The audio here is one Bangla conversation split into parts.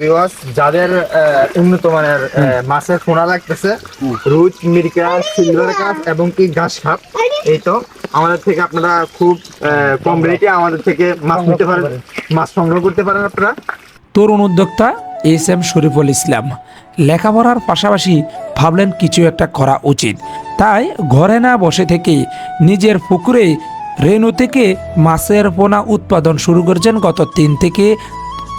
ভিউয়ার্স যাদের উন্নত মানের মাছের পোনা লাগতেছে রুট মিরকা সিলভার কাপ এবং কি ঘাস এই তো আমাদের থেকে আপনারা খুব কম রেটে আমাদের থেকে মাছ নিতে পারেন। মাছ সংগ্রহ করতে পারেন আপনারা। তরুণ উদ্যোক্তা এস এম শরীফুল ইসলাম। লেখাপড়ার পাশাপাশি ভাবলেন কিছু একটা করা উচিত। তাই ঘরে না বসে থেকে নিজের পুকুরে রেণু থেকে মাছের পোনা উৎপাদন শুরু করেছেন গত তিন থেকে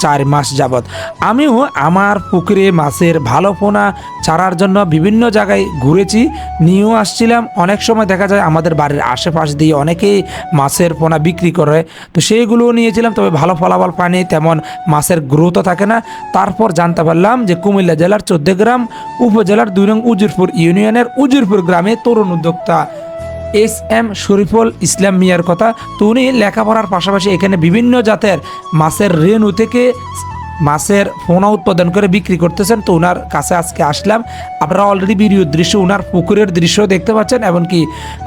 চার মাস যাবৎ। আমিও আমার পুকুরে মাছের ভালো পোনা চারার জন্য বিভিন্ন জায়গায় ঘুরেছি, নিয়েও আসছিলাম। অনেক সময় দেখা যায় আমাদের বাড়ির আশেপাশ দিয়ে অনেকেই মাছের পোনা বিক্রি করে। তো সেইগুলোও নিয়েছিলাম, তবে ভালো ফলাফল পাইনি, তেমন মাছের গ্রোথও থাকে না। তারপর জানতে পারলাম যে কুমিল্লা জেলার চোদ্দগ্রাম উপজেলার দুই নং উজিরপুর ইউনিয়নের উজিরপুর গ্রামে তরুণ উদ্যোক্তা এস এম শরীফুল ইসলাম মিয়ার কথা। তো উনি লেখাপড়ার পাশাপাশি এখানে বিভিন্ন জাতের মাছের রেণু থেকে মাছের পোনা উৎপাদন করে বিক্রি করতেছেন। তো ওনার কাছে আজকে আসলাম। আপনারা অলরেডি ভিডিওর দৃশ্য ওনার পুকুরের দৃশ্য দেখতে পাচ্ছেন এমনকি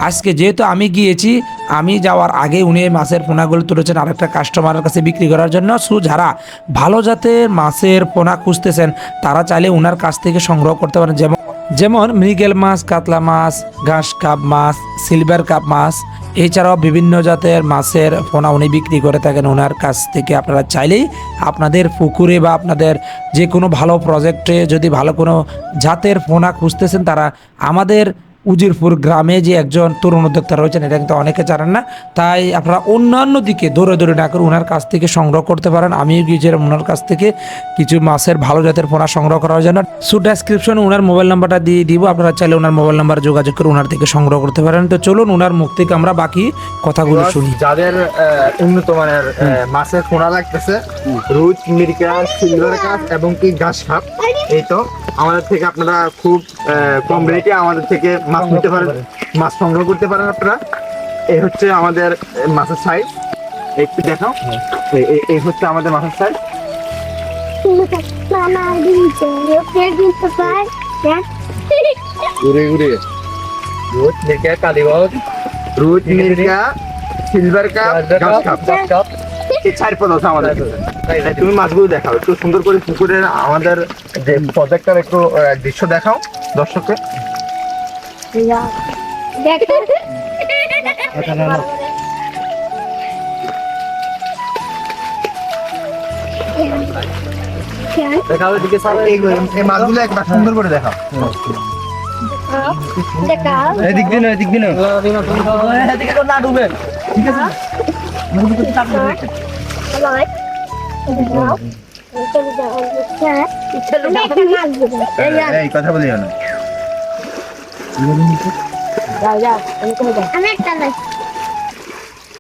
আজকে যেহেতু আমি গিয়েছি, আমি যাওয়ার আগে উনি মাছের পোনাগুলো তুলেছেন আরেকটা কাস্টমারের কাছে বিক্রি করার জন্য। সো যারা ভালো জাতের মাছের পোনা খুঁজতেছেন, তারা চাইলে ওনার কাছ থেকে সংগ্রহ করতে পারেন। যেমন যেমন মৃগেল মাছ, কাতলা মাছ, ঘাস কাপ মাছ, সিলভার কাপ মাছ, এছাড়াও বিভিন্ন জাতের মাছের ফোনা উনি বিক্রি করে থাকেন ওনার কাছ থেকে। আপনারা চাইলেই আপনাদের পুকুরে বা আপনাদের যে কোনো ভালো প্রজেক্টে যদি ভালো কোনো জাতের ফোনা খুঁজতেছেন, তারা আমাদের উজিরপুর গ্রামে যে একজন তরুণ উদ্যোক্তা রয়েছেন এটা কিন্তু অনেকে জানেন না। তাই আপনারা অন্যান্য দিকে দৌড়ে দৌড়ে না করে ওনার কাছ থেকে সংগ্রহ করতে পারেন। আমিও গিয়েছিলাম ওনার কাছ থেকে কিছু মাছের ভালো জাতের পোনা সংগ্রহ করার জন্য। সু ডেসক্রিপশনে ওনার মোবাইল নাম্বারটা দিয়ে দিব। আপনারা চাইলে ওনার মোবাইল নাম্বার যোগাযোগ করে ওনার থেকে সংগ্রহ করতে পারেন। তো চলুন ওনার মুখ থেকে আমরা বাকি কথাগুলো শুনি। যাদের উন্নত মানের মাছের পোনা লাগতেছে রুট মিরকা সিলভার কাপ এবং কি ঘাস খাপ এই তো। আমাদের থেকে আপনারা খুব কম রেটে আমাদের থেকে মাছ নিতে পারেন। মাছ সংগ্রহ করতে পারেন আপনারা। এই হচ্ছে আমাদের মাছের সাইজ একটু দেখাও। এই- এই- হচ্ছে আমাদের মাছের সাইজ? ঘুরে ঘুরে রুট মিরকা কালীবাগ রুট মিরকা সিলভার কাপ কাপ চার পদ আছে আমাদের তুমি মাছগুলো দেখাও। একটু সুন্দর করে পুকুরের আমাদের যে প্রজেক্টর একটু দৃশ্য দেখাও দর্শককে। দেখাও এদিকে এই এই মাছগুলো একবার সুন্দর করে দেখাও। দেখাও। এদিক দিন এদিক দিন হ্যাঁ চলে যাও মাছ দেবো এই কথা বলি না। আমি একটা